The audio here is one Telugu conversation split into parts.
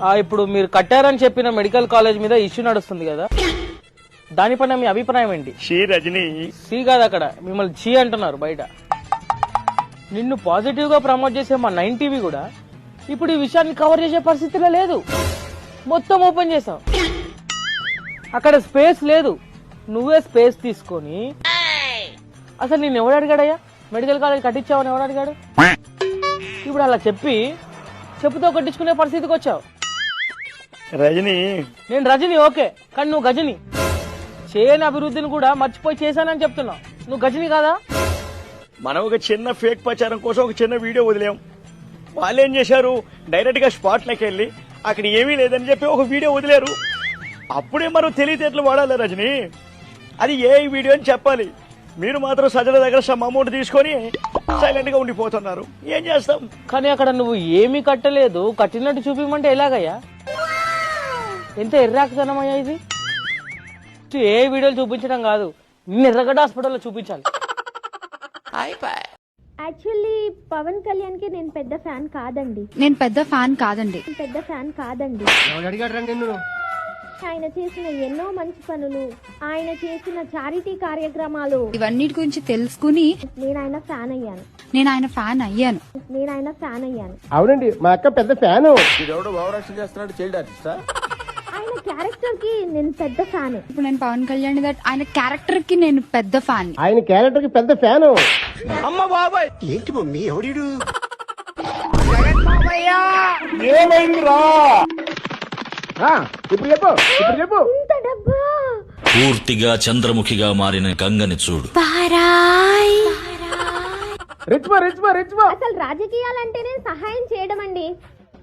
ఆ, ఇప్పుడు మీరు కట్టారని చెప్పిన మెడికల్ కాలేజ్ మీద ఇష్యూ నడుస్తుంది కదా. దానిపైన మీ అభిప్రాయం ఏంటి? షీ రజని. సి కాదు అక్కడ. మిమ్మల్ని చీ అంటున్నారు బయట. నిన్ను పాజిటివ్గా ప్రమోట్ చేసే మా నైన్ టీవీ కూడా ఇప్పుడు ఈ విషయాన్ని కవర్ చేసే పరిస్థితిలో లేదు. మొత్తం ఓపెన్ చేసావు అక్కడ స్పేస్ లేదు. నువ్వే స్పేస్ తీసుకొని అసలు నేను ఎవడు అడిగాడయ్యా? మెడికల్ కాలేజ్ కట్టించావని ఎవడు అడిగాడు? ఇప్పుడు అలా చెప్పి చెప్పుతో కట్టించుకునే పరిస్థితికి వచ్చావు. రజని. నేను రజని ఓకే. కానీ నువ్వు గజని. చేయని అభివృద్ధిని కూడా మర్చిపోయి చేశానని చెప్తున్నావు. నువ్వు గజని కాదా? మనం ఒక చిన్న ఫేక్ ప్రచారం కోసం ఒక చిన్న వీడియో వదిలాం. వాళ్ళు ఏం చేశారు? డైరెక్ట్గా స్పాట్ లకి వెళ్ళి అక్కడ ఏమీ లేదని చెప్పి ఒక వీడియో వదిలేరు. అప్పుడే మనం తెలివితేటలు వాడాలి రజని. అది ఏ వీడియో అని చెప్పాలి. మీరు మాత్రం సజల దగ్గర సమ్ అమౌంట్ తీసుకొని సైలెంట్గా ఉండిపోతున్నారు. ఏం చేస్తాం? కానీ అక్కడ నువ్వు ఏమీ కట్టలేదు. కట్టినట్టు చూపించమంటే ఎలాగయ్యా? ఎంత ఎర్రాకతనమయ్యా ఇది? ఏ వీడియోలు చూపించడం కాదు నిన్న ఎర్రగడ్డ హాస్పిటల్లో చూపించాలి. యాక్చువల్లీ పవన్ కళ్యాణ్కి నేను పెద్ద ఫ్యాన్ కాదండి. నేను పెద్ద ఫ్యాన్ కాదండి. పెద్ద ఫ్యాన్ కాదండి. ఆయన చేసిన ఎన్నో మంచి పనులు ఆయన చేసిన చారిటీ కార్యక్రమాలు. ఇవన్నిటి గురించి తెలుసుకుని నేను ఆయన ఫ్యాన్ అయ్యాను. నేను ఆయన ఫ్యాన్ అయ్యాను. నేను ఆయన ఫ్యాన్ అయ్యాను. అవునండి మా అక్క పెద్ద ఫ్యాను. ఆయన క్యారెక్టర్కి నేను పెద్ద ఫ్యాన్. ఇప్పుడు నేను పవన్ కళ్యాణ్ దట్ ఆయన క్యారెక్టర్కి నేను పెద్ద ఫ్యాన్. ఆయన క్యారెక్టర్కి పెద్ద ఫ్యాను. అమ్మ బాబాయ్! ఆ, ఇప్పుడు చెప్పు ఇప్పుడు చెప్పు. ఇంత డబ్బా! పూర్తిగా చంద్రముఖిగా మారిన గంగని చూడు. రిచ్మా రిచ్మా రిచ్మా. అసలు రాజకీయాలంటేనే సహాయం చేయడం అండి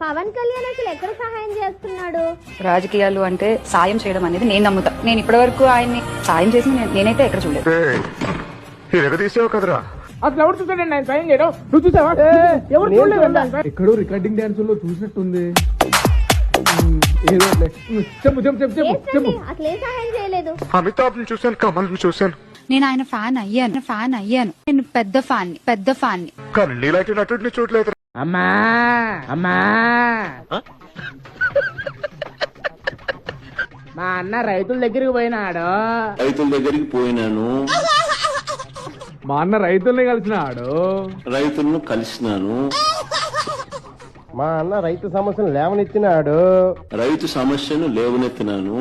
పవన్ కళ్యాణ్ అసలు ఎక్కడ సహాయం చేస్తున్నాడు? రాజకీయాలు అంటే సాయం చేయడం అనేది నేను నమ్ముతా. నేను ఇప్పటి వరకు ఆయన్ని సాయం చేసి నేను- నేనైతే ఎక్కడ చూడలేదు. అసలు ఎవరు చూసాడండి ఆయన సాయం చేయడం? నువ్వు చూసావా? ఎవరు చూడలేదు ఎక్కడో రికార్డింగ్ డాన్స్లో చూసినట్టుంది చెప్పు చెప్పు చెప్పు చెప్పు వేస్ట్ చెప్పు. అండి అసలు ఏ సహాయం చేయలేదు? అమితాబ్ చూశాను కమల్ చూశాను. నేను ఆయన ఫ్యాన్ అయ్యాను ఫ్యాన్ అయ్యాను. నేను పెద్ద ఫ్యాన్ పెద్ద ఫ్యాన్ కానీ నీలాంటి నటుడిని చూడలేదు. అమ్మా అమ్మా. మా అన్న రైతుల దగ్గరికి పోయినాడు. రైతుల దగ్గరికి పోయినాను. మా అన్న రైతుల్ని కలిసినాడు. రైతులను కలిసినాను. మా అన్న రైతు సమస్యను లేవనెత్తినాడు. రైతు సమస్యను లేవనెత్తినాను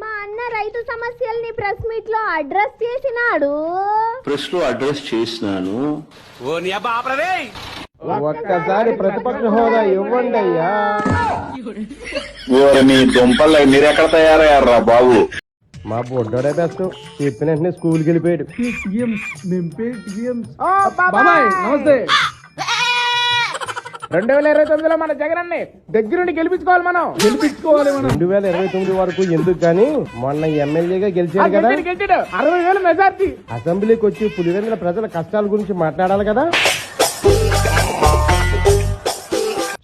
మా అన్న రైతు సమస్యల్ని ప్రెస్ మీట్లో అడ్రస్ చేసినాడు. ప్రెస్లో అడ్రస్ చేసినాను. ఒక్కసారి ప్రతిపక్ష హోదా ఇవ్వండి అయ్యా. నీ దుంపలు మీరెక్కడ తయారయ్యారా బాబు? మా బొడ్డోడే బెస్ట్ చెప్పిన వెంటనే స్కూల్కి వెళ్ళిపోయాడు. నమస్తే. రెండు వేల ఇరవై తొమ్మిదిలో మన జగన్ అన్ని దగ్గరుండి గెలిపించుకోవాలి మనం. గెలిపించుకోవాలి మనం. రెండు వేల ఇరవై తొమ్మిది వరకు ఎందుకు కానీ మొన్న ఎమ్మెల్యేగా గెలిచాడు కదా అరవై వేల మెజార్టీ. అసెంబ్లీకి వచ్చి పులివెందుల ప్రజల కష్టాల గురించి మాట్లాడాలి కదా.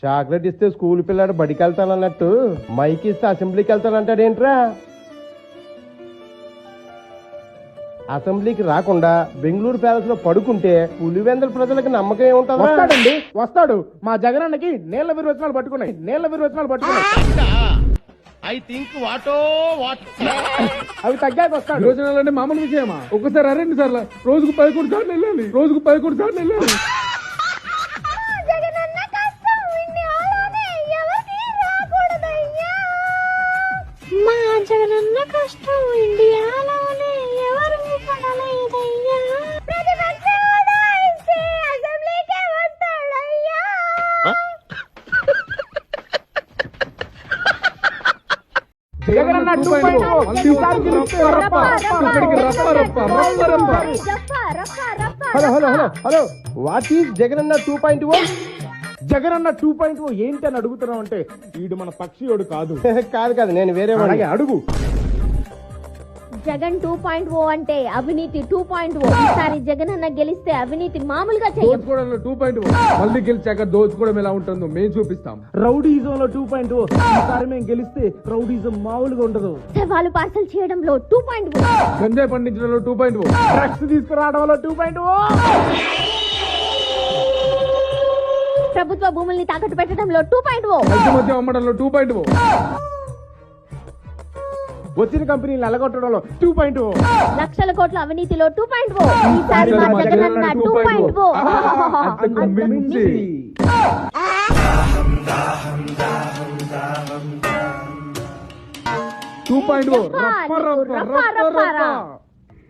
చాక్లెట్ ఇస్తే స్కూల్ పిల్లాడు బడికి వెళ్తానన్నట్టు మైక్ ఇస్తే అసెంబ్లీకి వెళ్తానంటాడు అసెంబ్లీకి రాకుండా బెంగళూరు ప్యాలెస్లో పడుకుంటే పులివెందుల ప్రజలకు నమ్మకం ఏముంటుంది వస్తాడండి వస్తాడు. మా జగనన్నకి నీళ్ళ విరోచనాలు పట్టుకున్నాయి. నీళ్ళ విరోచనాలు పట్టుకున్నాయి. ఐ థింక్ వాటో వాట్. అవి తగ్గాక వస్తాడు. యోజనలు అంటే మామూలు విషయమా? ఒకసారి అరెండు సార్లు రోజుకు పదకొండు సార్లు వెళ్ళాలి. రోజుకు పదకొండు సార్లు వెళ్ళాలి. జగనన్న కష్టం ఇండియాలోనే hello hello hello hello what is Jagananna two point O Jagananna two point O ఏంటి అని అడుగుతున్నావు అంటే వీడు మన పక్షియోడు కాదు. కాదు కాదు నేను వేరే వాడిని. అడుగు. జగన్ టూ పాయింట్ ఓ అంటే అవినీతి టూ పాయింట్ ఓ ఈసారి జగన్ అన్న గెలిస్తే అవినీతి మామూలుగా చెయ్యం దోచుకోవడంలో టూ పాయింట్ మళ్ళీ గెలిచాక దోచుకోవడం ఎలా ఉంటుందో మేము చూపిస్తాం. రౌడీజం లో టూ పాయింట్ ఓ ఈసారి మేము గెలిస్తే రౌడీజం మామూలుగా ఉండదు. వాళ్ళు పార్సల్ చేయడంలో టూ పాయింట్ ఓ గంజాయి పండించడంలో టూ పాయింట్ డ్రగ్స్ తీసుకురావడంలో టూ పాయింట్ ఓ ప్రభుత్వ భూముల్ని తాకట్టు పెట్టడంలో టూ పాయింట్ ఓ మధ్య మధ్య అమ్మడంలో టూ పాయింట్ వచ్చిన కంపెనీలు నల్లగొట్టడంలో టూ పాయింట్ లక్షల కోట్ల అవినీతిలో టూ పాయింట్ ఓ. ఈసారి మా జగనన్న టూ పాయింట్ ఓ. మించి. Two point.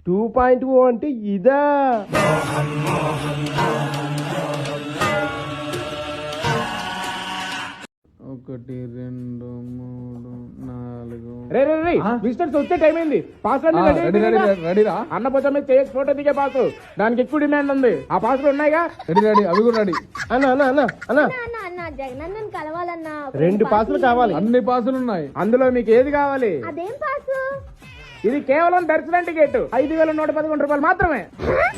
Two point O అంటే ఇదా. ఒకటి రెండు మూడు నాలుగు. రే రే రే విజిటర్స్ వచ్చే టైం అయింది. పాస్వర్డ్ రెడీ రెడీ రెడీరా అన్న పోతే మీద చేయొచ్చు ఫోటో దిగే పాస్ దానికి ఎక్కువ డిమాండ్ ఉంది. ఆ పాస్లు ఉన్నాయిగా? రెడీ రెడీ అవి కూడా రెడీ అన్న అన్న అన్న అన్న. అన్న అన్న జగనన్నని కలవాలన్నా రెండు పాసులు కావాలి. అన్ని పాసులు ఉన్నాయి. అందులో మీకు ఏది కావాలి? అదేం పాసు ఇది కేవలం దర్శనం టికెట్ ఐదు వేల నూట పదకొండు రూపాయలు మాత్రమే.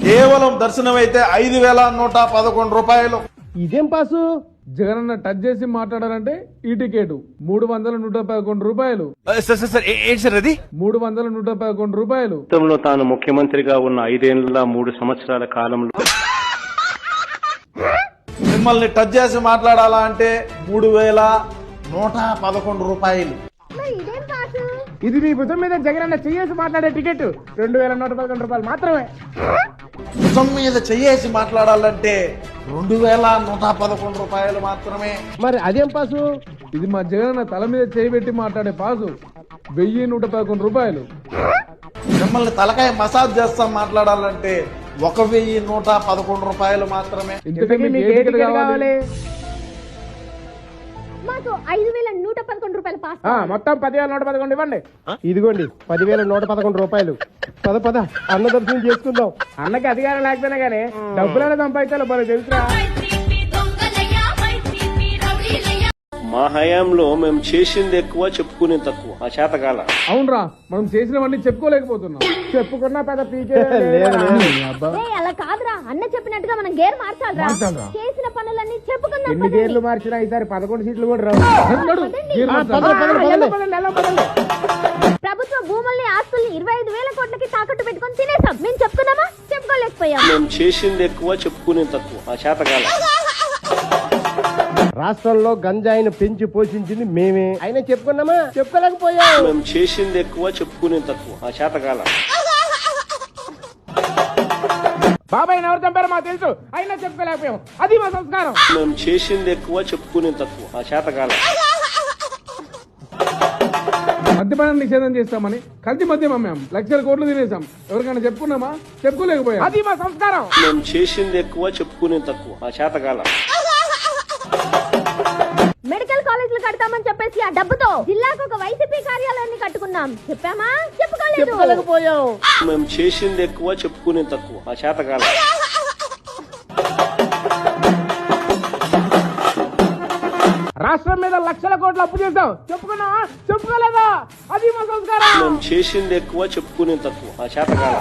కేవలం దర్శనం అయితే ఐదు వేల నూట పదకొండు రూపాయలు. ఇదేం పాసు జగనన్న టచ్ చేసి మాట్లాడారంటే ఈ టికెట్ మూడు వందల నూట పదకొండు రూపాయలు. మూడు వందల నూట పదకొండు రూపాయలు. గతంలో తాను ముఖ్యమంత్రిగా ఉన్న ఐదేళ్ళ మూడు సంవత్సరాల కాలంలో మిమ్మల్ని టచ్ చేసి మాట్లాడాలా అంటే మూడు వేల నూట పదకొండు రూపాయలు. ఇది మీ భుజం మీద జగనన్న చెయ్యేసి మాట్లాడే టికెట్. రెండు వేల నూట పదకొండు రూపాయలు మాత్రమే. భుజం మీద చెయ్యేసి మాట్లాడాలంటే రెండు వేల నూట పదకొండు రూపాయలు మాత్రమే. మరి అదేం పాసు? ఇది మా జగనన్న తల మీద చేయబెట్టి మాట్లాడే పాసు. వెయ్యి నూట పదకొండు రూపాయలు. మిమ్మల్ని తలకాయ మసాజ్ చేస్తాం మాట్లాడాలంటే ఒక వెయ్యి నూట పదకొండు రూపాయలు మాత్రమే. మీకు ఐదు వేల నూట పదకొండు రూపాయల పాస్ ఆ, మొత్తం పదివేల నూట పదకొండు ఇవ్వండి. ఇదిగోండి పదివేల నూట పదకొండు రూపాయలు. పద పద. అన్న దర్శనం చేసుకుందాం. అన్నకి అధికారం లేకపోయినా గానీ డబ్బులను సంపాదించాలి బాగా తెలుసురా. మా హయాంలో మేము చేసింది ఎక్కువ చెప్పుకునే తక్కువ. ఆ చేతకాల అవునరా మనం చేసినవన్నీ చెప్పుకోలేకపోతున్నాం. చెప్పుకున్నా పెద్ద పీకే అలా కాదురా. అన్న చెప్పినట్టుగా మనం గేర్ మార్చాలిరా. చేసిన పనులన్నీ చెప్పుకుందాం ఎన్ని. గేర్లు మార్చినా ఈసారి పదకొండు సీట్లు కూడా రావు. భూముల్ని ఆస్తుల్ని ఇరవై ఐదు వేల కోట్లకి తాకట్టు పెట్టుకొని తినేసాం మేము చెప్పుకున్నామా? చెప్పుకోలేకపోయాం. మేము చేసింది ఎక్కువ చెప్పుకునే తక్కువ. ఆ చేతకాల రాష్ట్రంలో గంజాయిని పెంచి పోషించింది మేమే. అయినా చెప్పుకున్నామా? చెప్పుకోలేకపోయాం మేము చేసింది ఎక్కువ చెప్పుకునే తక్కువ. ఆ చేతకాల బాబాయ్ ఎవరు చంపారో మాకు తెలుసు. అయినా చెప్పుకోలేకపోయాం. అది మా సంస్కారం. మేము చేసింది ఎక్కువ చెప్పుకునే తక్కువ. ఆ చేతకాల మద్యపానం నిషేధం చేస్తామని కల్తీ మద్యం అమ్మాం. లక్షల కోట్లు తినేసాం ఎవరికైనా చెప్పుకున్నామా? చెప్పుకోలేకపోయాం. అది మా సంస్కారం. మేము చేసింది ఎక్కువ చెప్పుకునే తక్కువ. ఆ చేతకాల మెడికల్ కాలేజీలు కడతామని చెప్పేసి ఆ డబ్బుతో జిల్లాకు ఒక వైసీపీ కార్యాలయాన్ని కట్టుకున్నాం. చెప్పామా? చెప్పుకోలేదు. చెప్పుకోలేకపోయాం మేము చేసింది ఎక్కువ చెప్పుకునే తక్కువ. ఆ చేతకాల రాష్ట్రం మీద లక్షల కోట్లు అప్పు చేసాం చెప్పుకున్నావా చెప్పుకోలేదా? అది మా సంస్కారం. చేసింది ఎక్కువ చెప్పుకునే తక్కువ. ఆ చేతకాల